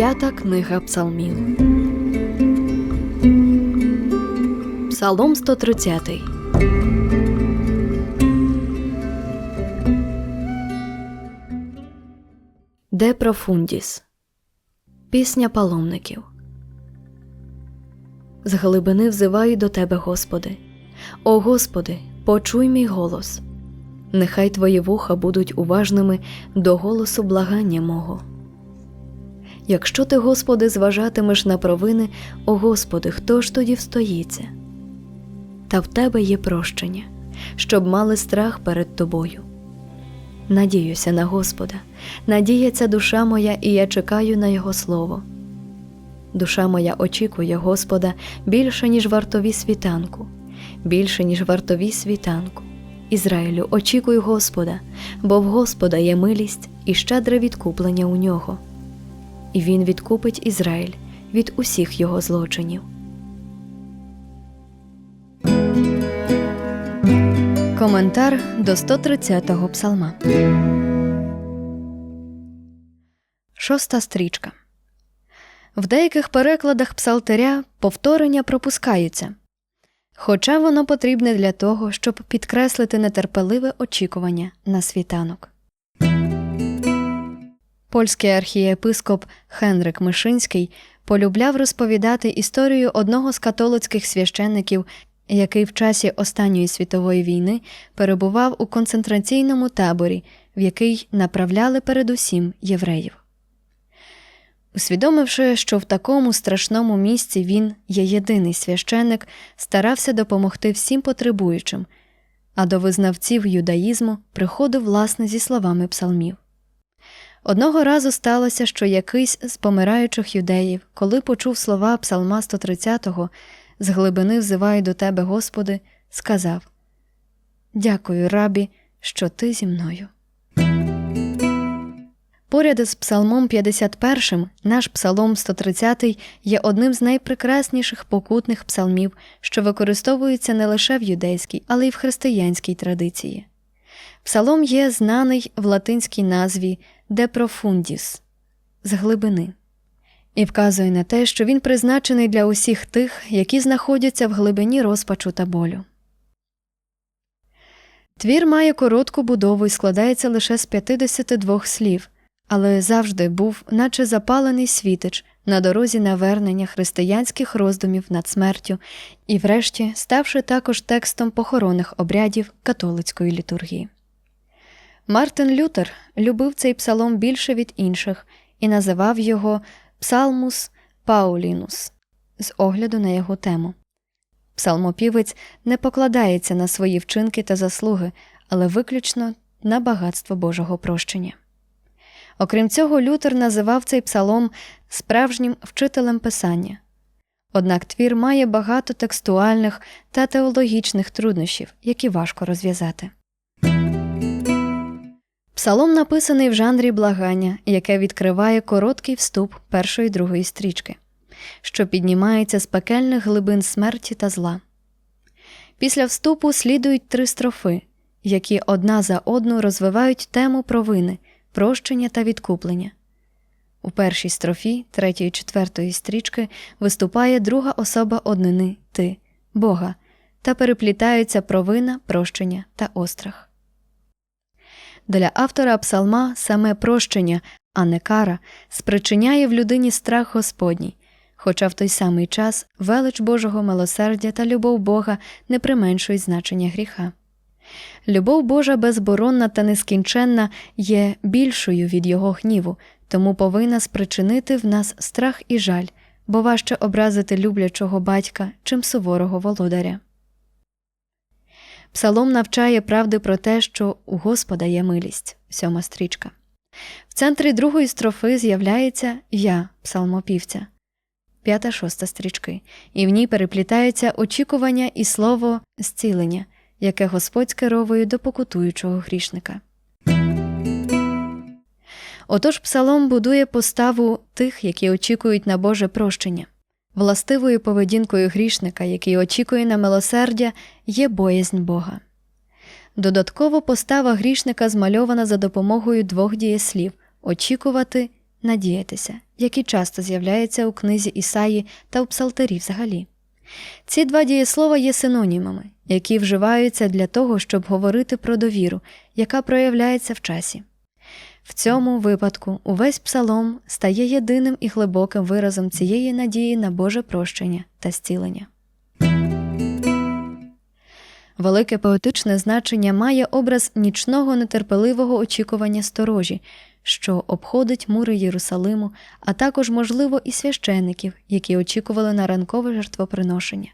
П'ята книга Псалмів. Псалом 130. Де профундіс. Пісня паломників. З глибини взиваю до Тебе, Господи. О Господи, почуй мій голос. Нехай Твої вуха будуть уважними до голосу благання мого. Якщо ти, Господи, зважатимеш на провини, о Господи, хто ж тоді встоїться? Та в Тебе є прощення, щоб мали страх перед Тобою. Надіюся на Господа, надіється душа моя, і я чекаю на Його слово. Душа моя очікує Господа більше, ніж вартові світанку, більше, ніж вартові світанку. Ізраїлю, очікуй Господа, бо в Господа є милість і щедре відкуплення у нього. І він відкупить Ізраїль від усіх його злочинів. Коментар до 130-го псалма. Шоста стрічка. В деяких перекладах псалтиря повторення пропускаються, хоча воно потрібне для того, щоб підкреслити нетерпеливе очікування на світанок. Польський архієпископ Хенрик Мишинський полюбляв розповідати історію одного з католицьких священників, який в часі останньої світової війни перебував у концентраційному таборі, в який направляли передусім євреїв. Усвідомивши, що в такому страшному місці він є єдиний священник, старався допомогти всім потребуючим, а до визнавців юдаїзму приходив власне зі словами псалмів. Одного разу сталося, що якийсь з помираючих юдеїв, коли почув слова Псалма 130-го з глибини взиваю до тебе, Господи, сказав Дякую, рабі, що ти зі мною. Поряд з Псалмом 51 наш Псалом 130 є одним з найпрекрасніших покутних псалмів, що використовується не лише в юдейській, але й в християнській традиції. Псалом є знаний в латинській назві De profundis з глибини і вказує на те, що він призначений для усіх тих, які знаходяться в глибині розпачу та болю. Твір має коротку будову і складається лише з 52 слів, але завжди був, наче запалений світич на дорозі навернення християнських роздумів над смертю і, врешті, ставши також текстом похоронних обрядів католицької літургії. Мартин Лютер любив цей псалом більше від інших і називав його Псалмус Паулінус з огляду на його тему. Псалмопівець не покладається на свої вчинки та заслуги, але виключно на багатство Божого прощення. Окрім цього, Лютер називав цей псалом справжнім вчителем писання. Однак твір має багато текстуальних та теологічних труднощів, які важко розв'язати. Псалом написаний в жанрі благання, яке відкриває короткий вступ першої другої стрічки, що піднімається з пекельних глибин смерті та зла. Після вступу слідують три строфи, які одна за одну розвивають тему провини, прощення та відкуплення. У першій строфі третьої четвертої стрічки виступає друга особа однини ти, Бога, та переплітаються провина, прощення та острах. Для автора псалма саме прощення, а не кара, спричиняє в людині страх Господній, хоча в той самий час велич Божого милосердя та любов Бога не применшують значення гріха. Любов Божа безборонна та нескінченна є більшою від його гніву, тому повинна спричинити в нас страх і жаль, бо важче образити люблячого батька, чим суворого володаря. Псалом навчає правди про те, що у Господа є милість, сьома стрічка. В центрі другої строфи з'являється Я, псалмопівця, п'ята шоста стрічки, і в ній переплітаються очікування і слово зцілення, яке Господь скеровує до покутуючого грішника. Отож псалом будує поставу тих, які очікують на Боже прощення. Властивою поведінкою грішника, який очікує на милосердя, є боязнь Бога. Додатково постава грішника змальована за допомогою двох дієслів очікувати, надіятися який часто з'являється у книзі Ісаї та у Псалтирі взагалі. Ці два дієслова є синонімами, які вживаються для того, щоб говорити про довіру, яка проявляється в часі. В цьому випадку увесь псалом стає єдиним і глибоким виразом цієї надії на Боже прощення та зцілення. Велике поетичне значення має образ нічного нетерпеливого очікування сторожі, що обходить мури Єрусалиму, а також, можливо, і священиків, які очікували на ранкове жертвоприношення.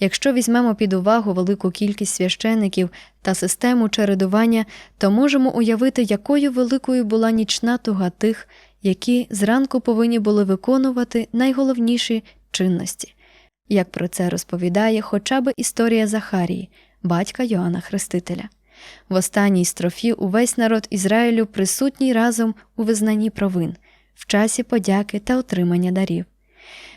Якщо візьмемо під увагу велику кількість священиків та систему чередування, то можемо уявити, якою великою була нічна туга тих, які зранку повинні були виконувати найголовніші чинності, як про це розповідає хоча б історія Захарії, батька Йоанна Хрестителя. В останній строфі увесь народ Ізраїлю присутній разом у визнанні провин, в часі подяки та отримання дарів.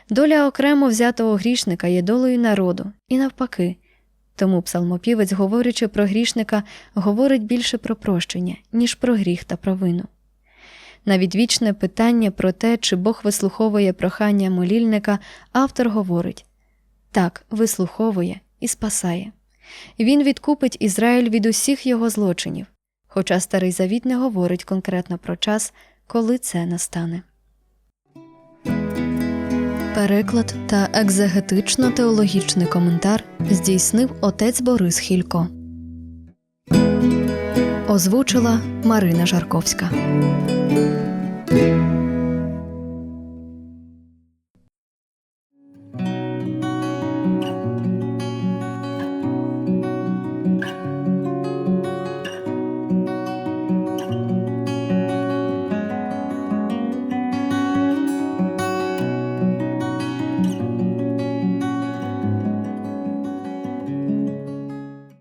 Доля окремо взятого грішника є долею народу, і навпаки. Тому псалмопівець, говорячи про грішника, говорить більше про прощення, ніж про гріх та провину. На відвічне питання про те, чи Бог вислуховує прохання молільника, автор говорить так, вислуховує і спасає. Він відкупить Ізраїль від усіх його злочинів, хоча Старий Завіт не говорить конкретно про час, коли це настане. Переклад та екзегетично-теологічний коментар здійснив отець Борис Хілько. Озвучила Марина Жарковська.